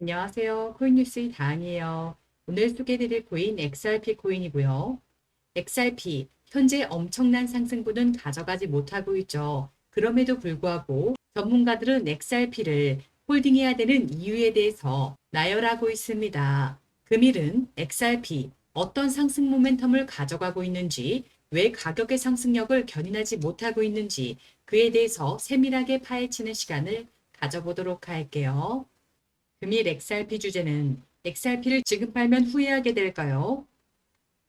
안녕하세요. 코인뉴스의 다은이에요. 오늘 소개해드릴 코인 XRP 코인이고요. XRP, 현재 엄청난 상승분은 가져가지 못하고 있죠. 그럼에도 불구하고 전문가들은 XRP를 홀딩해야 되는 이유에 대해서 나열하고 있습니다. 금일은 XRP 어떤 상승 모멘텀을 가져가고 있는지, 왜 가격의 상승력을 견인하지 못하고 있는지 그에 대해서 세밀하게 파헤치는 시간을 가져보도록 할게요. 금일 XRP 주제는 XRP를 지금 팔면 후회하게 될까요?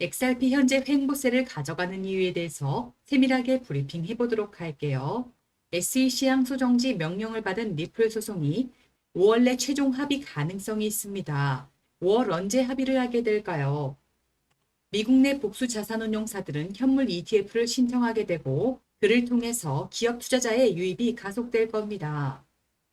XRP 현재 횡보세를 가져가는 이유에 대해서 세밀하게 브리핑 해 보도록 할게요. SEC 항소 정지 명령을 받은 리플 소송이 5월 내 최종 합의 가능성이 있습니다. 5월 언제 합의를 하게 될까요? 미국 내 복수 자산운용사들은 현물 ETF를 신청하게 되고 그를 통해서 기업 투자자의 유입이 가속될 겁니다.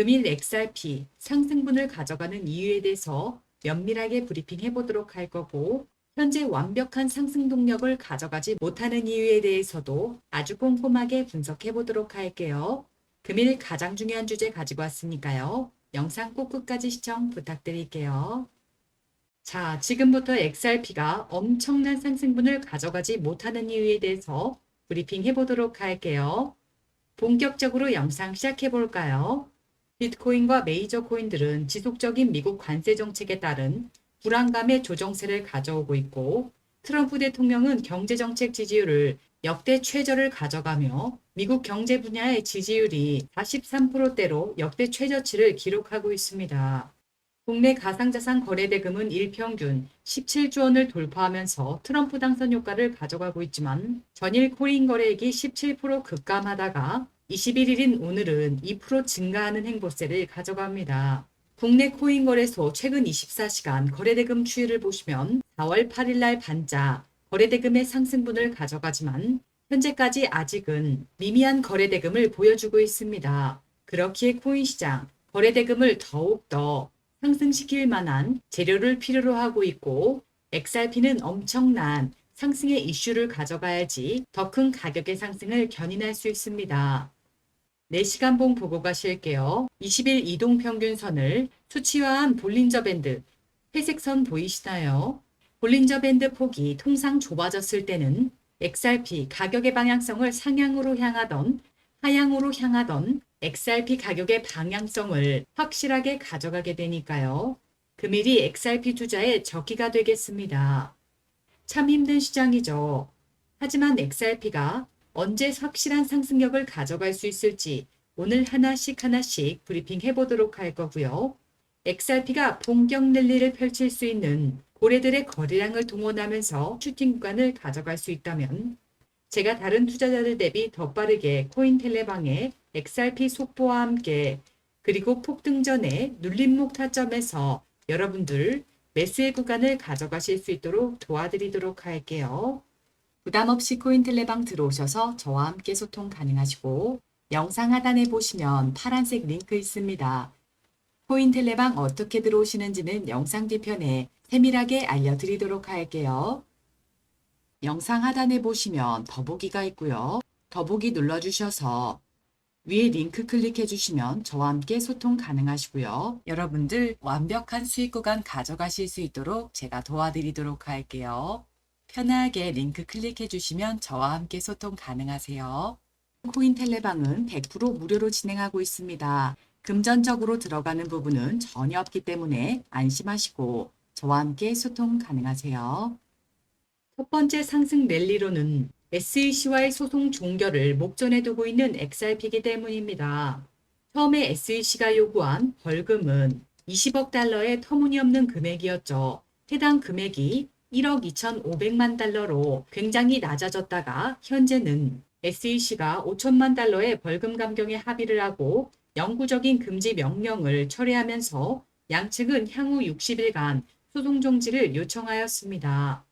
금일 XRP 상승분을 가져가는 이유에 대해서 면밀하게 브리핑 해 보도록 할 거고 현재 완벽한 상승 동력을 가져가지 못하는 이유에 대해서도 아주 꼼꼼하게 분석해 보도록 할게요. 금일 가장 중요한 주제 가지고 왔으니까요. 영상 꼭 끝까지 시청 부탁드릴게요. 자, 지금부터 XRP가 엄청난 상승분을 가져가지 못하는 이유에 대해서 브리핑 해 보도록 할게요. 본격적으로 영상 시작해 볼까요? 비트코인과 메이저 코인들은 지속적인 미국 관세 정책에 따른 불안감의 조정세를 가져오고 있고 트럼프 대통령은 경제 정책 지지율을 역대 최저를 가져가며 미국 경제 분야의 지지율이 43%대로 역대 최저치를 기록하고 있습니다. 국내 가상자산 거래대금은 일평균 17조 원을 돌파하면서 트럼프 당선 효과를 가져가고 있지만 전일 코인 거래액이 17% 급감하다가 21일인 오늘은 2% 증가하는 행보세를 가져갑니다. 국내 코인 거래소 최근 24시간 거래대금 추이를 보시면 4월 8일 날 반자 거래대금의 상승분을 가져가지만 현재까지 아직은 미미한 거래대금을 보여주고 있습니다. 그렇기에 코인 시장 거래대금을 더욱더 상승시킬 만한 재료를 필요로 하고 있고 XRP는 엄청난 상승의 이슈를 가져가야지 더 큰 가격의 상승을 견인할 수 있습니다. 4시간봉 보고 가 실게요. 20일 이동평균선을 수치화한 볼린저 밴드, 회색 선 보이시나요? 볼린저 밴드 폭이 통상 좁아졌을 때는 XRP 가격의 방향성을 상향으로 향하던 하향으로 향하던 XRP 가격의 방향성을 확실하게 가져가게 되니까요. 금일이 XRP 투자의 적기가 되겠습니다. 참 힘든 시장이죠. 하지만 XRP가 언제 확실한 상승력을 가져갈 수 있을지 오늘 하나씩 하나씩 브리핑 해보도록 할 거고요. XRP가 본격 랠리를 펼칠 수 있는 고래들의 거래량을 동원하면서 슈팅 구간을 가져갈 수 있다면 제가 다른 투자자들 대비 더 빠르게 코인 텔레방에 XRP 속보와 함께 그리고 폭등 전에 눌림목 타점에서 여러분들 매수의 구간을 가져가실 수 있도록 도와드리도록 할게요. 부담 없이 코인텔레방 들어오셔서 저와 함께 소통 가능하시고 영상 하단에 보시면 파란색 링크 있습니다. 코인텔레방 어떻게 들어오시는지는 영상 뒤편에 세밀하게 알려드리도록 할게요. 영상 하단에 보시면 더보기가 있고요. 더보기 눌러주셔서 위에 링크 클릭해 주시면 저와 함께 소통 가능하시고요. 여러분들 완벽한 수익 구간 가져가실 수 있도록 제가 도와드리도록 할게요. 편하게 링크 클릭해 주시면 저와 함께 소통 가능하세요. 코인 텔레방은 100% 무료로 진행하고 있습니다. 금전적으로 들어가는 부분은 전혀 없기 때문에 안심하시고 저와 함께 소통 가능하세요. 첫 번째 상승 랠리로는 SEC와의 소송 종결을 목전에 두고 있는 XRP이기 때문입니다. 처음에 SEC가 요구한 벌금은 20억 달러의 터무니없는 금액이었죠. 해당 금액이 1억 2,500만 달러로 굉장히 낮아졌다가 현재는 SEC가 5천만 달러의 벌금 감경에 합의를 하고 영구적인 금지 명령을 철회하면서 양측은 향후 60일간 소송 정지를 요청하였습니다.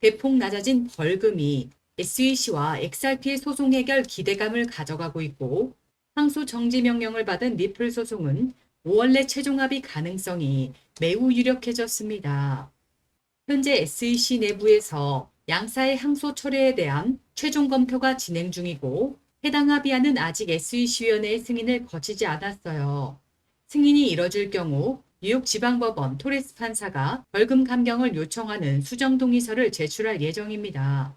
대폭 낮아진 벌금이 SEC와 XRP의 소송 해결 기대감을 가져가고 있고 항소 정지 명령을 받은 리플 소송은 5월 내 최종 합의 가능성이 매우 유력해졌습니다. 현재 SEC 내부에서 양사의 항소 철회에 대한 최종 검토가 진행 중이고 해당 합의안은 아직 SEC위원회의 승인을 거치지 않았어요. 승인이 이뤄질 경우 뉴욕 지방법원 토레스 판사가 벌금 감경을 요청하는 수정 동의서를 제출할 예정입니다.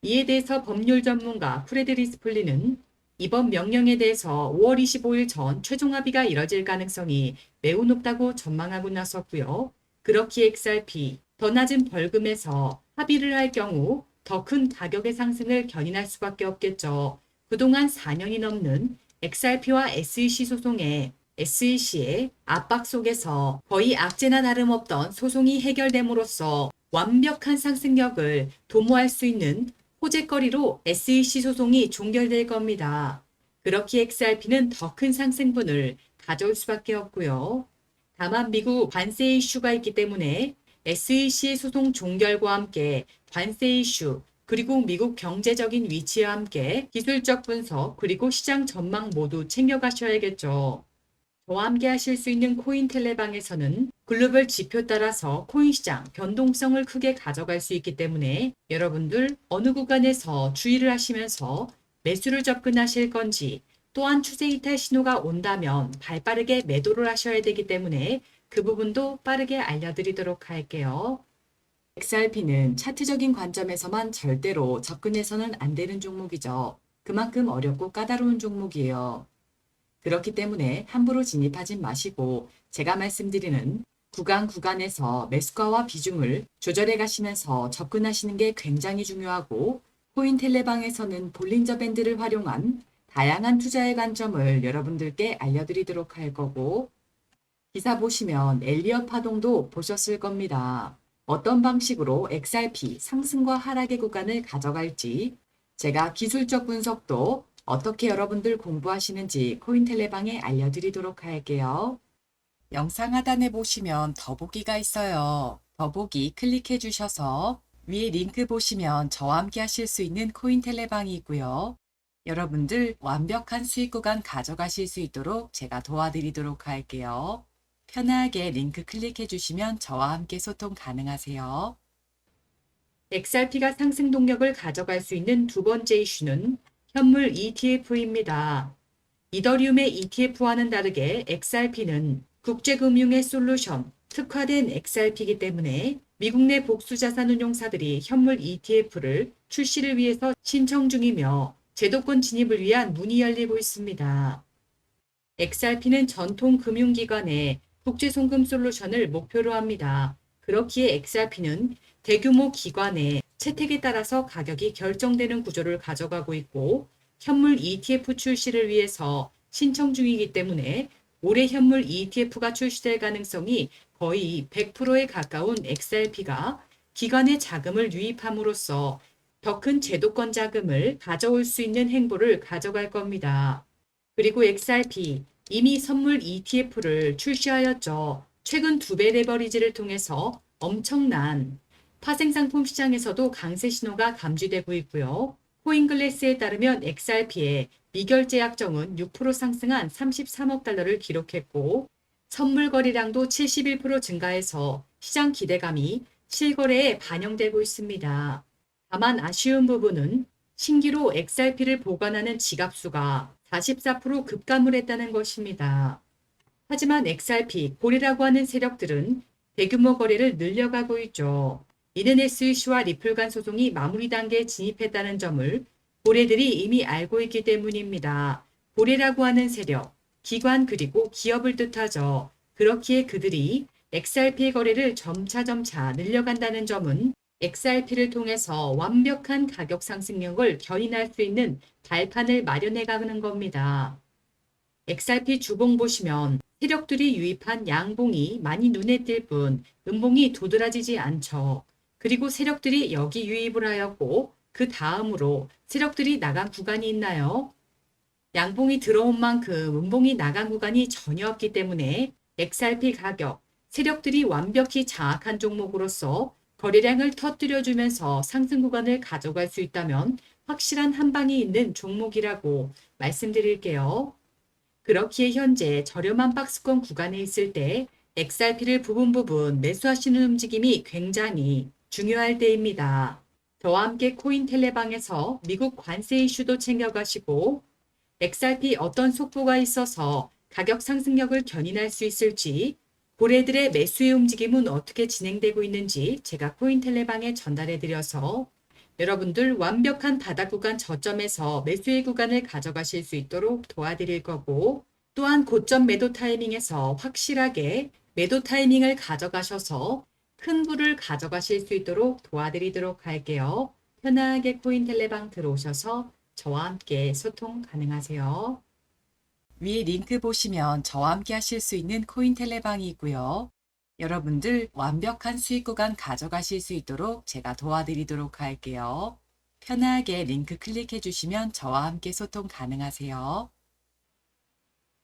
이에 대해서 법률 전문가 프레드 리스플리는 이번 명령에 대해서 5월 25일 전 최종 합의가 이뤄질 가능성이 매우 높다고 전망하고 나섰고요. 그렇기에 XRP 더 낮은 벌금에서 합의를 할 경우 더 큰 가격의 상승을 견인할 수밖에 없겠죠. 그동안 4년이 넘는 XRP와 SEC 소송에 SEC의 압박 속에서 거의 악재나 다름없던 소송이 해결됨으로써 완벽한 상승력을 도모할 수 있는 호재거리로 SEC 소송이 종결될 겁니다. 그렇기에 XRP는 더 큰 상승분을 가져올 수밖에 없고요. 다만 미국 관세 이슈가 있기 때문에 SEC의 소송 종결과 함께 관세 이슈 그리고 미국 경제적인 위치와 함께 기술적 분석 그리고 시장 전망 모두 챙겨가셔야겠죠. 저와 함께 하실 수 있는 코인 텔레방에서는 글로벌 지표 따라서 코인 시장 변동성을 크게 가져갈 수 있기 때문에 여러분들 어느 구간에서 주의를 하시면서 매수를 접근하실 건지 또한 추세 이탈 신호가 온다면 발빠르게 매도를 하셔야 되기 때문에 그 부분도 빠르게 알려드리도록 할게요. XRP는 차트적인 관점에서만 절대로 접근해서는 안 되는 종목이죠. 그만큼 어렵고 까다로운 종목이에요. 그렇기 때문에 함부로 진입하진 마시고 제가 말씀드리는 구간 구간에서 매수가와 비중을 조절해 가시면서 접근하시는 게 굉장히 중요하고 코인 텔레방에서는 볼린저 밴드를 활용한 다양한 투자의 관점을 여러분들께 알려드리도록 할 거고 기사 보시면 엘리엇 파동도 보셨을 겁니다. 어떤 방식으로 XRP 상승과 하락의 구간을 가져갈지 제가 기술적 분석도 어떻게 여러분들 공부하시는지 코인텔레방에 알려드리도록 할게요. 영상 하단에 보시면 더보기가 있어요. 더보기 클릭해 주셔서 위에 링크 보시면 저와 함께 하실 수 있는 코인텔레방이 있고요. 여러분들 완벽한 수익 구간 가져가실 수 있도록 제가 도와드리도록 할게요. 편하게 링크 클릭해 주시면 저와 함께 소통 가능하세요. XRP가 상승 동력을 가져갈 수 있는 두 번째 이슈는 현물 ETF입니다. 이더리움의 ETF와는 다르게 XRP는 국제금융의 솔루션, 특화된 XRP이기 때문에 미국 내 복수자산운용사들이 현물 ETF를 출시를 위해서 신청 중이며 제도권 진입을 위한 문이 열리고 있습니다. XRP는 전통 금융기관의 국제 송금 솔루션을 목표로 합니다. 그렇기에 XRP는 대규모 기관의 채택에 따라서 가격이 결정되는 구조를 가져가고 있고 현물 ETF 출시를 위해서 신청 중이기 때문에 올해 현물 ETF가 출시될 가능성이 거의 100%에 가까운 XRP가 기관의 자금을 유입함으로써 더 큰 제도권 자금을 가져올 수 있는 행보를 가져갈 겁니다. 그리고 XRP 이미 선물 ETF를 출시하였죠. 최근 두 배 레버리지를 통해서 엄청난 파생상품 시장에서도 강세 신호가 감지되고 있고요. 코인글래스에 따르면 XRP의 미결제 약정은 6% 상승한 33억 달러를 기록했고 선물 거래량도 71% 증가해서 시장 기대감이 실거래에 반영되고 있습니다. 다만 아쉬운 부분은 신규로 XRP를 보관하는 지갑수가 44% 급감을 했다는 것입니다. 하지만 XRP, 고리라고 하는 세력들은 대규모 거래를 늘려가고 있죠. 이는 SEC와 리플 간 소송이 마무리 단계에 진입했다는 점을 고래들이 이미 알고 있기 때문입니다. 고래라고 하는 세력, 기관 그리고 기업을 뜻하죠. 그렇기에 그들이 XRP의 거래를 점차점차 늘려간다는 점은 XRP를 통해서 완벽한 가격 상승력을 견인할 수 있는 발판을 마련해 가는 겁니다. XRP 주봉 보시면 세력들이 유입한 양봉이 많이 눈에 띌 뿐 음봉이 도드라지지 않죠. 그리고 세력들이 여기 유입을 하였고 그 다음으로 세력들이 나간 구간이 있나요? 양봉이 들어온 만큼 음봉이 나간 구간이 전혀 없기 때문에 XRP 가격, 세력들이 완벽히 장악한 종목으로서 거래량을 터뜨려주면서 상승 구간을 가져갈 수 있다면 확실한 한방이 있는 종목이라고 말씀드릴게요. 그렇기에 현재 저렴한 박스권 구간에 있을 때 XRP를 부분 부분 매수하시는 움직임이 굉장히 중요할 때입니다. 저와 함께 코인 텔레방에서 미국 관세 이슈도 챙겨가시고 XRP 어떤 속보가 있어서 가격 상승력을 견인할 수 있을지 고래들의 매수의 움직임은 어떻게 진행되고 있는지 제가 코인텔레방에 전달해 드려서 여러분들 완벽한 바닥 구간 저점에서 매수의 구간을 가져가실 수 있도록 도와드릴 거고 또한 고점 매도 타이밍에서 확실하게 매도 타이밍을 가져가셔서 큰 부를 가져가실 수 있도록 도와드리도록 할게요. 편하게 코인텔레방 들어오셔서 저와 함께 소통 가능하세요. 위에 링크 보시면 저와 함께 하실 수 있는 코인텔레방이 있고요. 여러분들 완벽한 수익 구간 가져가실 수 있도록 제가 도와드리도록 할게요. 편하게 링크 클릭해 주시면 저와 함께 소통 가능하세요.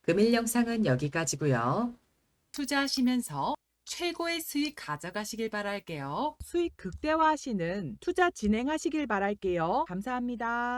금일 영상은 여기까지고요. 투자하시면서 최고의 수익 가져가시길 바랄게요. 수익 극대화하시는 투자 진행하시길 바랄게요. 감사합니다.